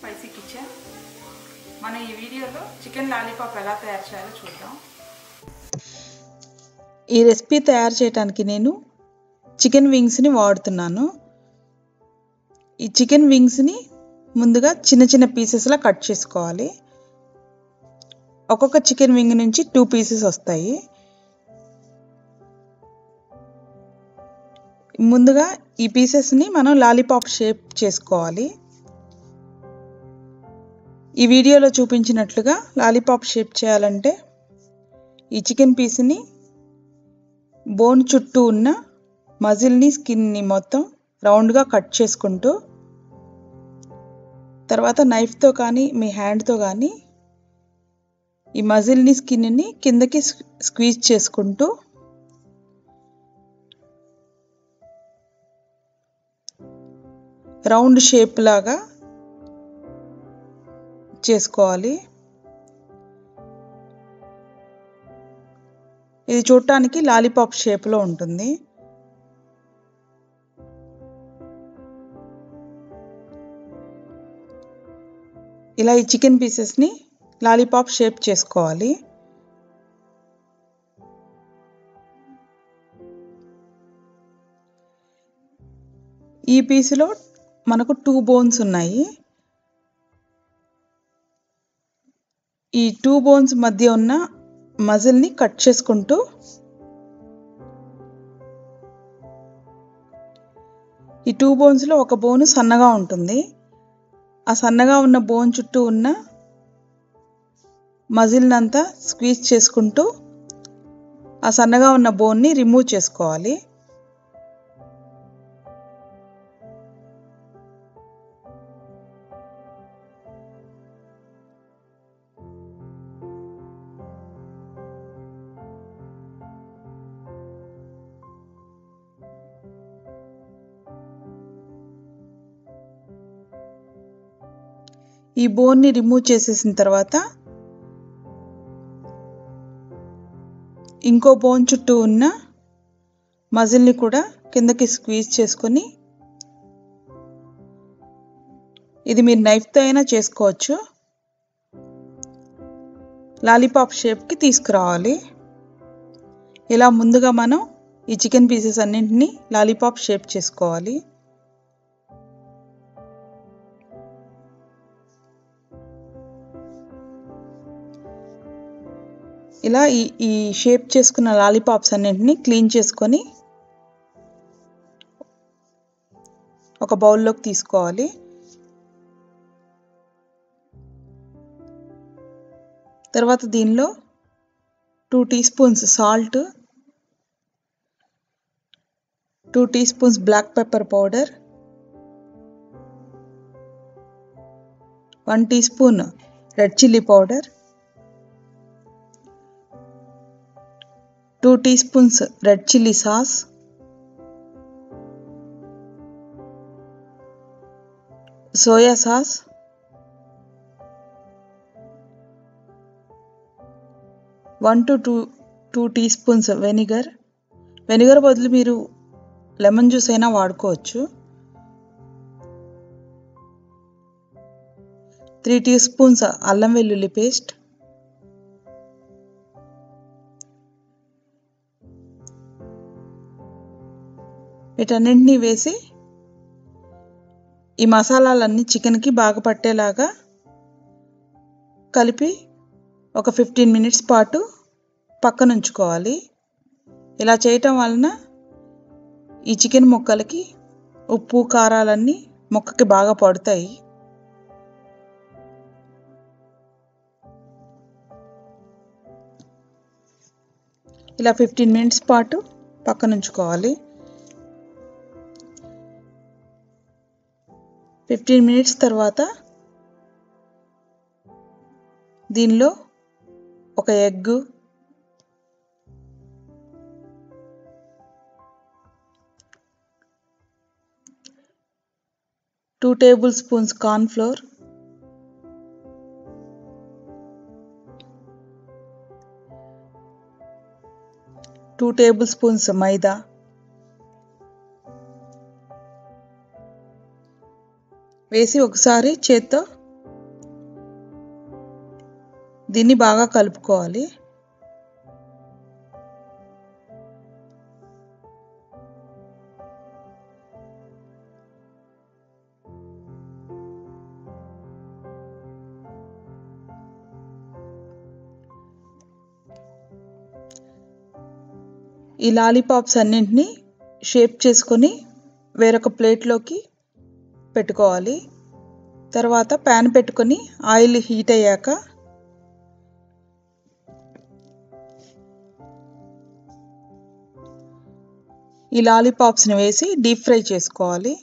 Spicy kitchen. మన ఈ వీడియోలో చికెన్ లాలీపాప్ ఎలా తయారు చేయాలో చూద్దాం. ఈ రెసిపీ తయారు చేయడానికి నేను చికెన్ వింగ్స్ని వాడుతున్నాను. ఈ చికెన్ వింగ్స్ని ముందుగా చిన్న చిన్న పీసెస్లా కట్ చేసుకోవాలి. ఒక్కొక్క చికెన్ వింగ్ నుంచి టూ పీసెస్ వస్తాయి. ముందుగా ఈ పీసెస్ని మనం లాలీపాప్ షేప్ చేసుకోవాలి. ఈ వీడియోలో చూపించినట్లుగా లాలీపాప్ షేప్ చేయాలంటే ఈ చికెన్ పీస్ని బోన్ చుట్టూ ఉన్న మజిల్ని స్కిన్ని మొత్తం రౌండ్గా కట్ చేసుకుంటూ తర్వాత నైఫ్తో కానీ మీ హ్యాండ్తో కానీ ఈ మజిల్ని స్కిన్ని కిందకి స్క్వీజ్ చేసుకుంటూ రౌండ్ షేప్ లాగా చేసుకోవాలి. ఇది చూడటానికి లాలీపాప్ షేప్లో ఉంటుంది. ఇలా ఈ చికెన్ పీసెస్ని లాలీపాప్ షేప్ చేసుకోవాలి. ఈ పీసులో మనకు టూ బోన్స్ ఉన్నాయి. ఈ టూ బోన్స్ మధ్య ఉన్న మజిల్ని కట్ చేసుకుంటూ ఈ టూ బోన్స్లో ఒక బోన్ సన్నగా ఉంటుంది. ఆ సన్నగా ఉన్న బోన్ చుట్టూ ఉన్న మజిల్ని అంతా స్క్వీజ్ చేసుకుంటూ ఆ సన్నగా ఉన్న బోన్ని రిమూవ్ చేసుకోవాలి. ఈ బోన్ని రిమూవ్ చేసేసిన తర్వాత ఇంకో బోన్ చుట్టూ ఉన్న మజిల్ని కూడా కిందకి స్క్వీజ్ చేసుకొని ఇది మీరు నైఫ్తో అయినా చేసుకోవచ్చు. లాలీపాప్ షేప్కి తీసుకురావాలి. ఇలా ముందుగా మనం ఈ చికెన్ పీసెస్ అన్నింటినీ లాలీపాప్ షేప్ చేసుకోవాలి. ఇలా ఈ ఈ షేప్ చేసుకున్న లాలీపాప్స్ అన్నింటినీ క్లీన్ చేసుకొని ఒక బౌల్లోకి తీసుకోవాలి. తర్వాత దీనిలో two teaspoons salt two teaspoons black pepper powder one teaspoon red chilli powder two teaspoons red chilli sauce. Soya sauce. One to two two teaspoons vinegar. Vinegar బదులు మీరు లెమన్ జ్యూస్ అయినా వాడుకోవచ్చు. త్రీ టీ స్పూన్స్ అల్లం వెల్లుల్లి paste. వీటన్నింటినీ వేసి ఈ మసాలాలన్నీ చికెన్కి బాగా పట్టేలాగా కలిపి ఒక ఫిఫ్టీన్ మినిట్స్ పాటు పక్కన ఉంచుకోవాలి ఇలా చేయటం వలన ఈ చికెన్ ముక్కలకి ఉప్పు కారాలన్నీ ముక్కకి బాగా పడతాయి. ఇలా ఫిఫ్టీన్ మినిట్స్ పాటు పక్కనుంచుకోవాలి. ఫిఫ్టీన్ మినిట్స్ తర్వాత దీనిలో ఒక egg two tablespoons cornflour two tablespoons maida వేసి ఒకసారి చేత్తో దీన్ని బాగా కలుపుకోవాలి. ఈ లాలీపాప్స్ అన్నింటినీ షేప్ చేసుకొని వేరొక ప్లేట్లోకి పెట్టుకోవాలి. తర్వాత ప్యాన్ పెట్టుకొని ఆయిల్ హీట్ అయ్యాక ఈ లాలీపాప్స్ని వేసి డీప్ ఫ్రై చేసుకోవాలి.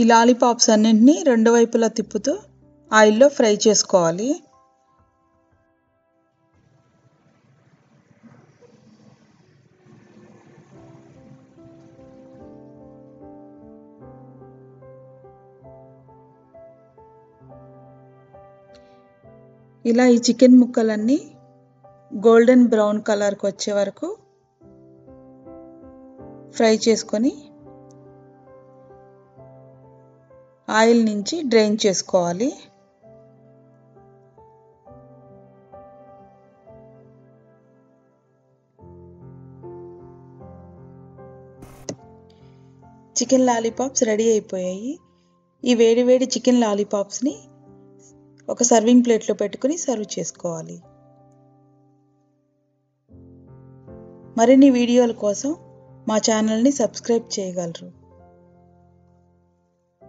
ఈ లాలీపాప్స్ అన్నింటినీ రెండు వైపులా తిప్పుతూ ఆయిల్లో ఫ్రై చేసుకోవాలి. ఇలా ఈ చికెన్ ముక్కలన్నీ గోల్డెన్ బ్రౌన్ కలర్కి వచ్చే వరకు ఫ్రై చేసుకొని ఆయిల్ నుంచి డ్రైన్ చేసుకోవాలి. చికెన్ లాలీపాప్స్ రెడీ అయిపోయాయి. ఈ వేడి వేడి చికెన్ లాలీపాప్స్ని ఒక సర్వింగ్ ప్లేట్లో పెట్టుకుని సర్వ్ చేసుకోవాలి. మరిన్ని వీడియోల కోసం మా ఛానల్ని సబ్స్క్రైబ్ చేయగలరు.